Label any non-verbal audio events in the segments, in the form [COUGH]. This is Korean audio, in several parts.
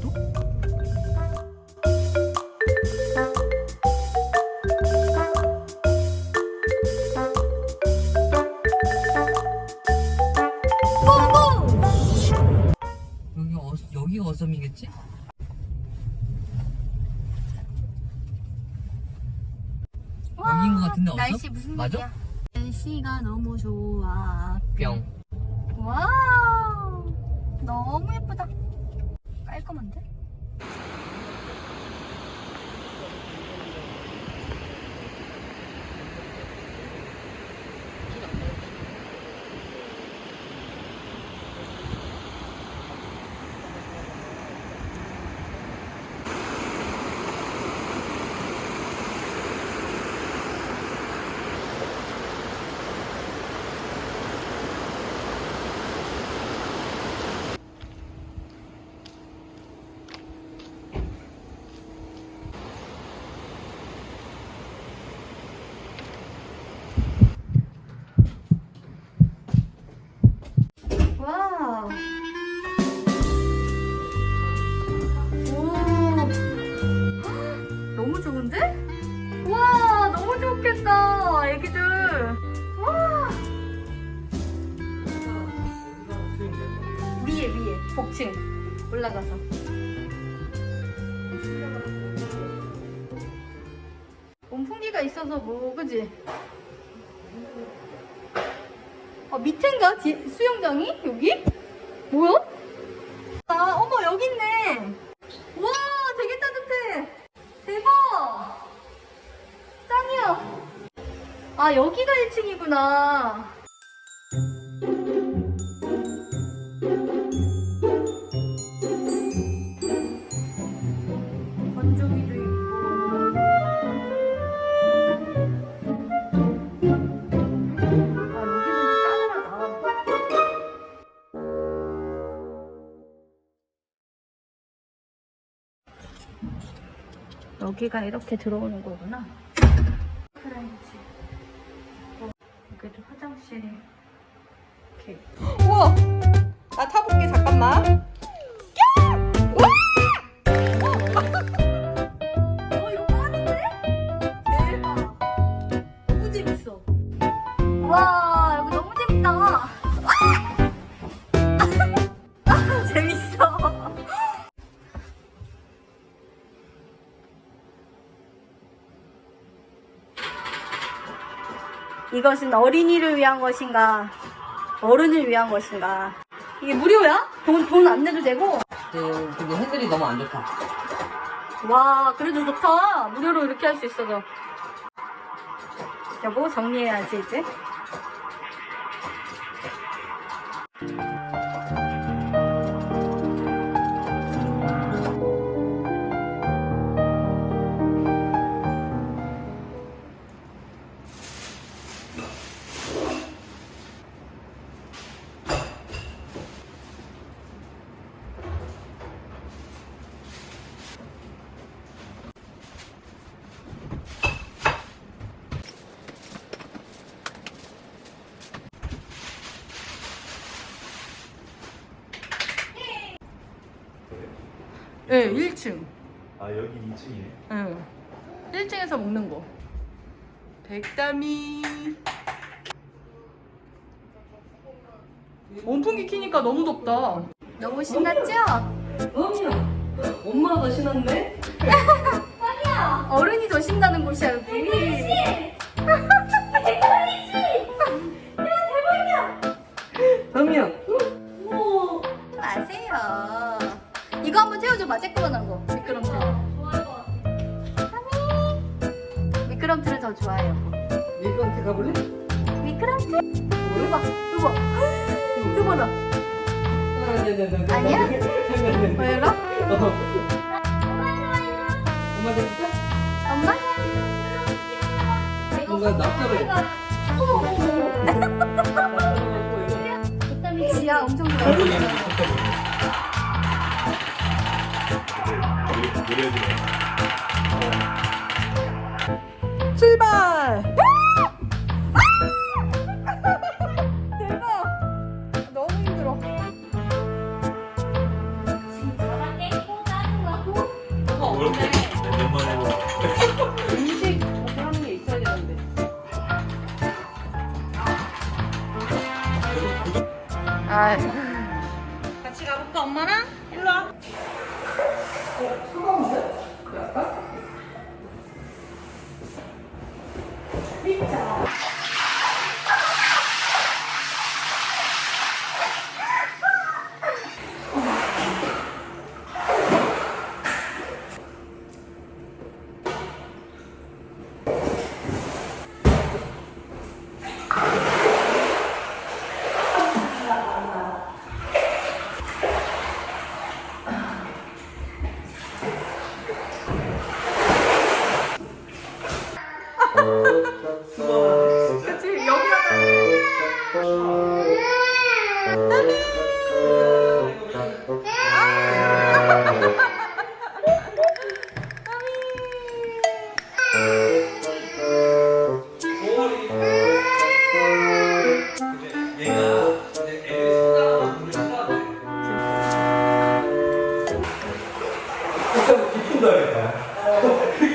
또? 여기 어, 여기가 어섬이겠지? 여기인 것 같은데 어섬? 날씨 무슨 맞아? 일이야? 날씨가 너무 좋아. 뿅. 와우. 너무 예쁘다. 깔끔한데? 좋겠다, 애기들. 와. 위에, 위에, 복층. 올라가서. 온풍기가 있어서 뭐, 그지? 아, 밑인가? 뒤- 수영장이? 여기? 뭐야? 아, 어머, 여기 있네. 와, 되게 따뜻해. 대박. 짱이야. 아, 여기가 1층이구나. 건조기도 있고. 아, 여기는 싸늘하다. 여기가 이렇게 들어오는 거구나. 프라이지. 어, 화장실이. 이렇게. 우와! 나 타볼게, 잠깐만. 어, 이거 하는데? 대박. 너무 재밌어. 와, 여기 너무 재밌다. 아, [LAUGHS] 재밌어. 이것은 어린이를 위한 것인가? 어른을 위한 것인가? 이게 무료야? 돈, 돈 안 내도 되고? 그, 근데 핸들이 너무 안 좋다. 와, 그래도 좋다. 무료로 이렇게 할 수 있어서. 여보, 정리해야지, 이제. 네, 1층. 아 여기 2층이네. 응. 1층에서 먹는 거. 백담이. 온풍기 키니까 너무 덥다. 너무 신났죠? 엄마! 엄마가 신었네? [LAUGHS] 어른이 더 신나는 곳이야, 여기. 미끄럼틀 가볼래? 미끄럼틀. 이거 봐, 이거 봐. 이거. 아, 네네네. 아니야? 네네네. 왜 이러? 어. 엄마 됐을까? 엄마? 뭔가 납작을. 같이 가볼까 엄마랑? 일로 와. 어, 뜨거운데?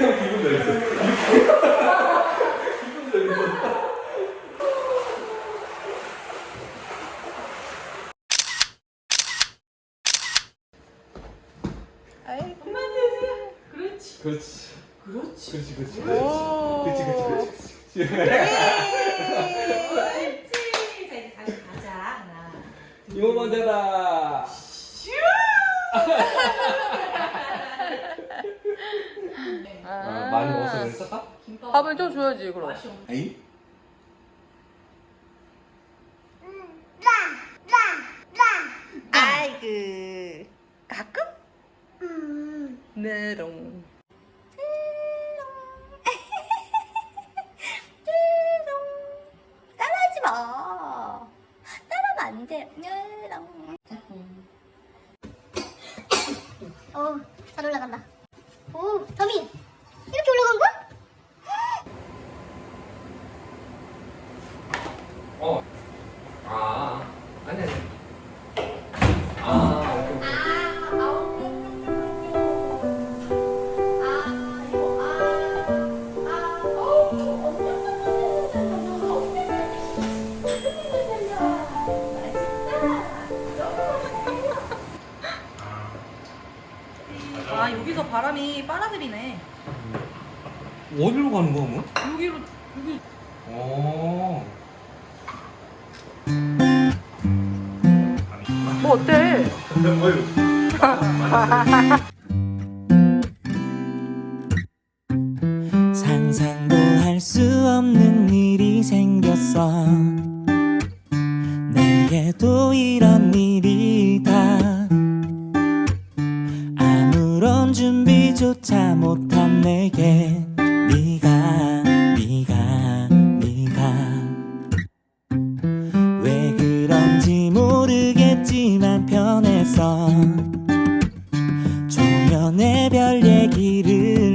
그렇게 하면 기분 나겠어. 아이 되지. 그렇지. 그렇지. 그렇지. 그렇지. 그렇지. 오. 그렇지. 그렇지. 그렇지. 그렇지. 하나. 이모만 되라. 아, 많이 먹어서? 김밥. 밥을 좀 줘야지 그럼. 맛이. 에이? 아이고. 가끔? 메롱. 따라하지 마. 따라하면 안 돼. 으렁. 어, 잘 올라간다. 오, 더미 이렇게 올라간 거야? 어. 아, 아니, 아니. 아, 오케이, 오케이. 아, 아, 아, 아, 어, 아 여기서 바람이 빨아들이네. 어디로 가는 거야, 뭐? 뭐 어때? [LAUGHS] 상상도 할 수 없는 일이 생겼어 내게도 이런 일이 다 아무런 준비조차 못한 내게 네가 세상 조연의 별 얘기를